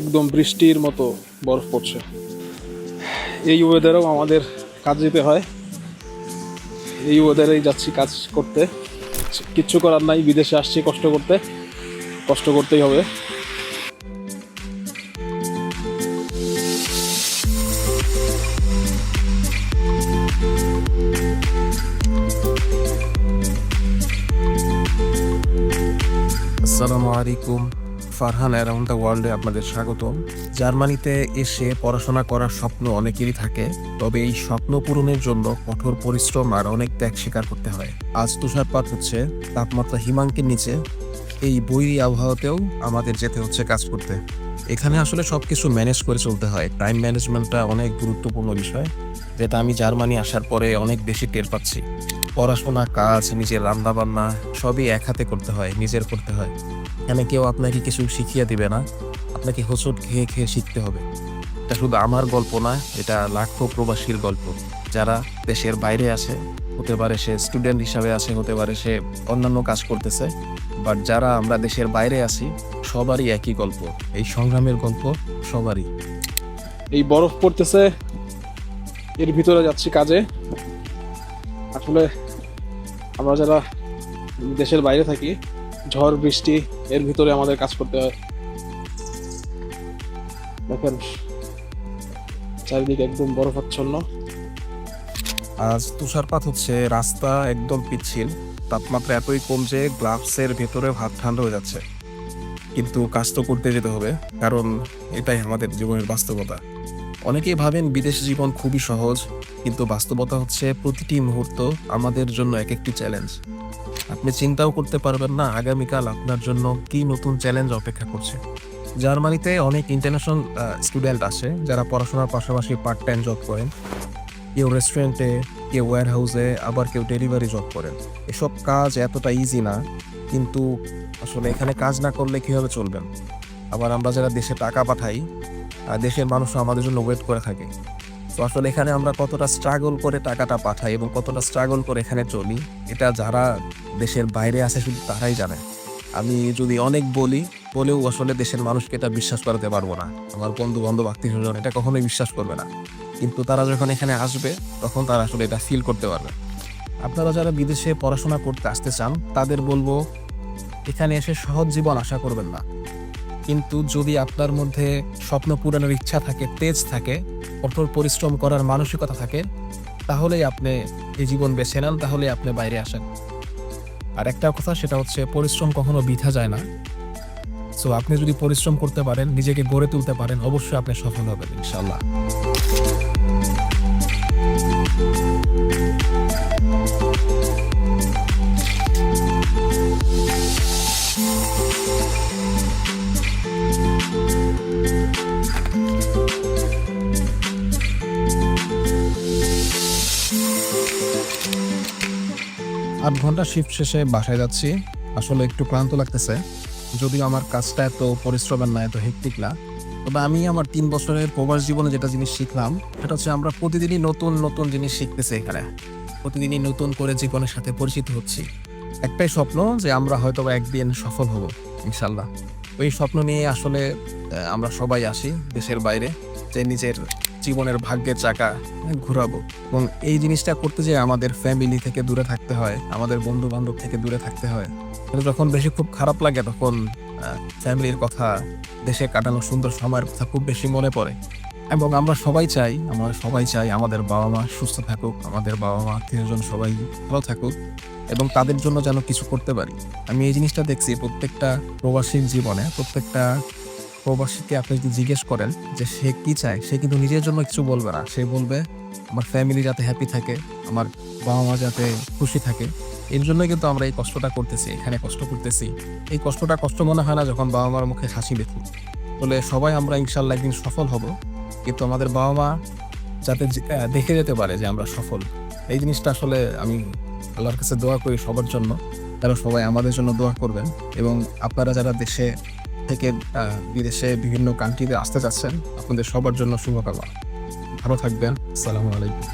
একদম বৃষ্টির মতো বরফ পড়ছে। এই ওয়েদারেও আমাদের কাজ যেতে হয়। এই ওয়েদারেই যাচ্ছি কাজ করতে। কিচ্ছু করার নাই, বিদেশে আসছি কষ্ট করতে। কষ্ট করতেই হবে। আসসালামু আলাইকুম। ফারহান অ্যারাউন্ড দ্য ওয়ার্ল্ডে আপনাদের স্বাগতম। জার্মানিতে এসে পড়াশোনা করার স্বপ্ন অনেকেরই থাকে, তবে এই স্বপ্ন পূরণের জন্য কঠোর পরিশ্রম আর অনেক ত্যাগ স্বীকার করতে হয়। আজ তুষারপাত হচ্ছে, তাপমাত্রা হিমাঙ্কের নিচে, এই বৈরী আবহাওয়াতেও আমাদের যেতে হচ্ছে কাজ করতে। এখানে আসলে সব কিছু ম্যানেজ করে চলতে হয়। টাইম ম্যানেজমেন্টটা অনেক গুরুত্বপূর্ণ বিষয়। যেটা আমি জার্মানি আসার পরে অনেক বেশি টের পাচ্ছি। পড়াশোনা, কাজ, নিজের রান্না বান্না সবই এক হাতে করতে হয়, নিজের করতে হয়। এখানে কেউ আপনাকে কিছু শিখিয়ে দিবে না, আপনাকে হোঁচট খেয়ে খেয়ে শিখতে হবে। এটা শুধু আমার গল্প না, এটা লাখো প্রবাসীর গল্প। যারা দেশের বাইরে আছে, হতে পারে সে স্টুডেন্ট হিসাবে আছে, হতে পারে সে অন্যান্য কাজ করতেছে, বাট যারা আমরা দেশের বাইরে আছি, সবারই একই গল্প। এই সংগ্রামের গল্প সবারই। এই বরফ পড়তেছে, এর ভিতরে যাচ্ছি কাজে। আসলে আমরা যারা দেশের বাইরে থাকি, ঝড়, বৃষ্টি, এর ভিতরে আমাদের কাজ করতে হয়। দেখেন, চারিদিকে একদম বরফাচ্ছন্ন। আজ তুষারপাত হচ্ছে, রাস্তা একদম পিচ্ছিল। তাপমাত্রা এতই কম যে গ্লাভসের ভেতরে হাত ঠান্ডা হয়ে যাচ্ছে। কিন্তু কাজ তো করতে যেতে হবে, কারণ এটাই আমাদের জীবনের বাস্তবতা। অনেকেই ভাবেন বিদেশ জীবন খুবই সহজ, কিন্তু বাস্তবতা হচ্ছে প্রতিটি মুহূর্ত আমাদের জন্য এক একটি চ্যালেঞ্জ আপনি চিন্তাও করতে পারবেন না আগামীকাল আপনার জন্য কি নতুন চ্যালেঞ্জ অপেক্ষা করছে। জার্মানিতে অনেক ইন্টারন্যাশনাল স্টুডেন্ট আছে যারা পড়াশোনার পাশাপাশি পার্ট টাইম জব করেন। কেউ রেস্টুরেন্টে কেউ ওয়্যার হাউসে আবার কেউ ডেলিভারি জব করেন। এসব কাজ এতটা ইজি না, কিন্তু আসলে এখানে কাজ না করলে কীভাবে চলবেন? আবার আমরা যারা দেশে টাকা পাঠাই দেশের মানুষ আমাদের জন্য ওয়েট করে থাকে। তো আসলে এখানে আমরা কতটা স্ট্রাগল করে টাকাটা পাঠাই এবং কতটা স্ট্রাগল করে এখানে চলি, এটা যারা দেশের বাইরে আছে শুধু তারাই জানে। আমি যদি অনেক বলি, বলেও আসলে দেশের মানুষকে এটা বিশ্বাস করাতে পারব না। আমার বন্ধু বান্ধব আত্মীয় স্বজন এটা কখনোই বিশ্বাস করবে না। কিন্তু তারা যখন এখানে আসবে, তখন তারা আসলে এটা ফিল করতে পারবে। আপনারা যারা বিদেশে পড়াশোনা করতে আসতে চান, তাদের বলব, এখানে এসে সহজ জীবন আশা করবেন না। কিন্তু যদি আপনার মধ্যে স্বপ্ন পূরণের ইচ্ছা থাকে, তেজ থাকে, কঠোর পরিশ্রম করার মানসিকতা থাকে, তাহলেই আপনি এই জীবন বেছে নেন তাহলে আপনি বাইরে আসেন। আর একটা কথা, সেটা হচ্ছে পরিশ্রম কখনো বৃথা যায় না। সো আপনি যদি পরিশ্রম করতে পারেন, নিজেকে গড়ে তুলতে পারেন, অবশ্যই আপনি সফল হবেন ইনশাল্লাহ আট ঘণ্টা শিফট শেষে বাসায় যাচ্ছি। আসলে একটু ক্লান্ত লাগতেছে। যদিও আমার কাজটা এত পরিশ্রমের না, এত হেক্টিক না। তবে আমি আমার তিন বছরের প্রবাস জীবনে যেটা জিনিস শিখলাম, সেটা হচ্ছে আমরা প্রতিদিনই নতুন নতুন জিনিস শিখতেছি এখানে। প্রতিদিনই নতুন করে জীবনের সাথে পরিচিত হচ্ছি। একটাই স্বপ্ন যে আমরা হয়তো একদিন সফল হব ইনশাল্লাহ ওই স্বপ্ন নিয়ে আসলে আমরা সবাই আসি দেশের বাইরে, যে নিজের জীবনের ভাগ্যের চাকা ঘোরাবো। এবং এই জিনিসটা করতে যে আমাদের ফ্যামিলি থেকে দূরে থাকতে হয়, আমাদের বন্ধু বান্ধব থেকে দূরে থাকতে হয়। যখন বেশি খুব খারাপ লাগে তখন ফ্যামিলির কথা, দেশে কাটানো সুন্দর সময়ের কথা খুব বেশি মনে পড়ে। এবং আমরা সবাই চাই, আমরা সবাই চাই আমাদের বাবা মা সুস্থ থাকুক, আমাদের বাবা মা আত্মীয়জন সবাই ভালো থাকুক এবং তাদের জন্য যেন কিছু করতে পারি। আমি এই জিনিসটা দেখছি প্রত্যেকটা প্রবাসীর জীবনে, প্রত্যেকটা প্রবাসীকে আপনি যদি জিজ্ঞেস করেন যে সে কি চায়, সে কিন্তু নিজের জন্য কিছু বলবে না। সে বলবে, আমার ফ্যামিলি যাতে হ্যাপি থাকে, আমার বাবা মা যাতে খুশি থাকে। এর জন্যই কিন্তু আমরা এই কষ্টটা করতেছি, এখানে কষ্ট করতেছি। এই কষ্টটা কষ্ট মনে হয় না যখন বাবা মার মুখে হাসি দেখি। বলে সবাই আমরা ইনশাল্লাহ একদিন সফল হব। কিন্তু আমাদের বাবা মা যাতে দেখে যেতে পারে যে আমরা সফল। এই জিনিসটা আসলে আমি আল্লাহর কাছে দোয়া করি সবার জন্য। তারা সবাই আমাদের জন্য দোয়া করবেন এবং আপনারা যারা দেশে থেকে বিদেশে বিভিন্ন কান্ট্রিতে আসতে চাচ্ছেন আপনাদের সবার জন্য শুভকামনা। ভালো থাকবেন। আসসালামু আলাইকুম।